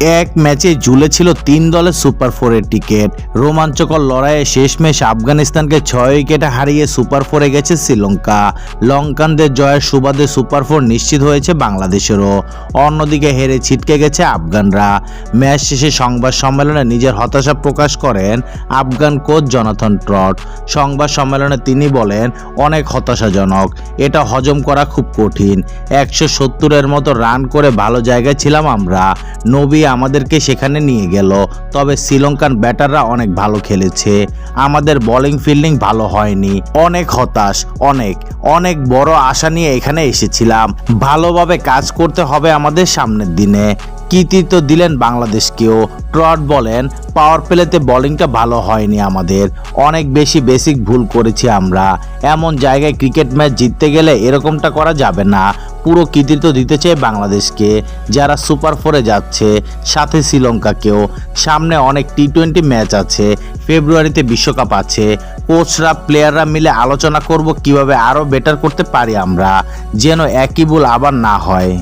এক ম্যাচে ঝুলেছিল তিন দলের সুপার ফোরের টিকিট। রোমাঞ্চকর লড়াইয়ে শেষমেশ আফগানিস্তানকে ছয় উইকেটে হারিয়ে সুপার ফোরে গেছে শ্রীলঙ্কা। লঙ্কানদের জয়ের সুবাদে সুপার ফোর নিশ্চিত হয়েছে বাংলাদেশেরও। অন্যদিকে হেরে ছিটকে গেছে আফগানরা। ম্যাচ শেষে সংবাদ সম্মেলনে নিজের হতাশা প্রকাশ করেন আফগান কোচ জনাথন ট্রট। সংবাদ সম্মেলনে তিনি বলেন, অনেক হতাশাজনক। এটা হজম করা খুব কঠিন। একশো সত্তরের মতো রান করে ভালো জায়গায় ছিলাম আমরা। নবী আমাদেরকে সেখানে নিয়ে গেল। তবে শ্রীলঙ্কান ব্যাটাররা অনেক ভালো খেলেছে। আমাদের বোলিং ফিল্ডিং ভালো হয়নি। অনেক হতাশ, অনেক অনেক বড় আশা নিয়ে এখানে এসেছিলাম। ভালোভাবে কাজ করতে হবে আমাদের সামনের দিনে। কৃতিত্ব দিলেন বাংলাদেশকেও। ট্রট বলেন পাওয়ার প্লেতে বোলিংটা ভালো হয়নি আমাদের। অনেক বেশি বেসিক ভুল করেছি আমরা। এমন জায়গায় ক্রিকেট ম্যাচ জিততে গেলে এরকমটা করা যাবে না। পুরো কৃতিত্ব দিতে চাই বাংলাদেশকে, যারা সুপার ফোরে যাচ্ছে, সাথে শ্রীলঙ্কাকেও। সামনে অনেক টি টোয়েন্টি ম্যাচ আছে ফেব্রুয়ারিতে বিশ্বকাপ আছে। কোচরা প্লেয়াররা মিলে আলোচনা করব কীভাবে আরও বেটার করতে পারি আমরা, যেন একই ভুল আবার না হয়।